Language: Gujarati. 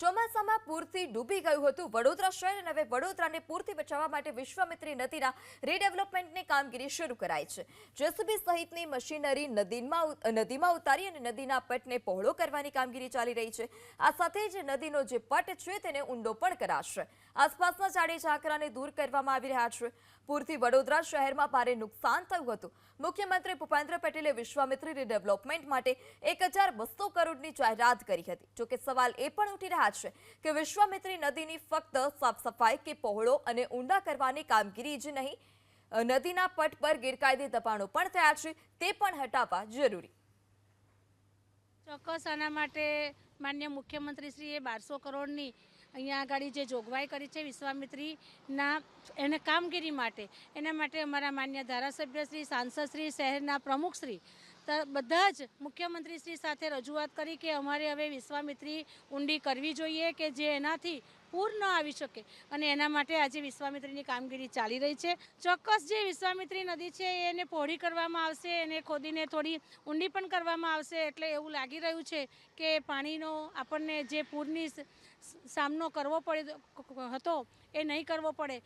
ચોમાસામાં પૂરથી ડૂબી ગયું હતું. વડોદરા શહેર અને હવે વડોદરાને પૂરથી બચાવવા માટે વિશ્વામિત્રી નદીના રીડેવલપમેન્ટની કામગીરી શરૂ કરાઈ છે. જેસીબી સહિતની મશીનરી નદીમાં નદીમાં ઉતારી અને નદીના પટને પહોળો કરવાની કામગીરી ચાલી રહી છે. આ સાથે જ નદીનો જે પટ છે તેને ઊંડો પણ કરાશે. આસપાસના ઝાડી ઝાકરાને દૂર કરવામાં આવી રહ્યા છે. પૂરથી વડોદરા શહેરમાં ભારે નુકસાન થયું હતું. મુખ્યમંત્રી ભૂપેન્દ્ર પટેલે વિશ્વામિત્રી રીડેવલપમેન્ટ માટે એક કરોડની જાહેરાત કરી હતી. જોકે સવાલ એ પણ ઉઠી રહ્યા છે કે વિશ્વામિત્રી નદીની ફક્ત સાફ સફાઈ કે પહોળો અને ઊંડા કરવાની કામગીરી જ નહીં નદીના પટ પર ગેરકાયદે દબાણો પણ થયા છે, તે પણ હટાવવા જરૂરી. ચોક્કસ આના માટે માન્ય મુખ્યમંત્રીશ્રીએ બારસો કરોડની અહીંયા આગળ જે જોગવાઈ કરી છે વિશ્વામિત્રીના એને કામગીરી માટે, એના માટે અમારા માન્ય ધારાસભ્યશ્રી સાંસદશ્રી શહેરના પ્રમુખશ્રી બધા જ મુખ્યમંત્રીશ્રી સાથે રજૂઆત કરી કે અમારે હવે વિશ્વામિત્રી ઊંડી કરવી જોઈએ કે જે એનાથી પૂર ન આવી શકે. અને એના માટે આજે વિશ્વામિત્રીની કામગીરી ચાલી રહી છે. ચોક્કસ જે વિશ્વામિત્રી નદી છે એને પહોળી કરવામાં આવશે, એને ખોદીને થોડી ઊંડી પણ કરવામાં આવશે એટલે એવું લાગી રહ્યું છે કે પાણીનો આપણને જે પૂરની સામનો કરવો પડે હતો એ નહીં કરવો પડે.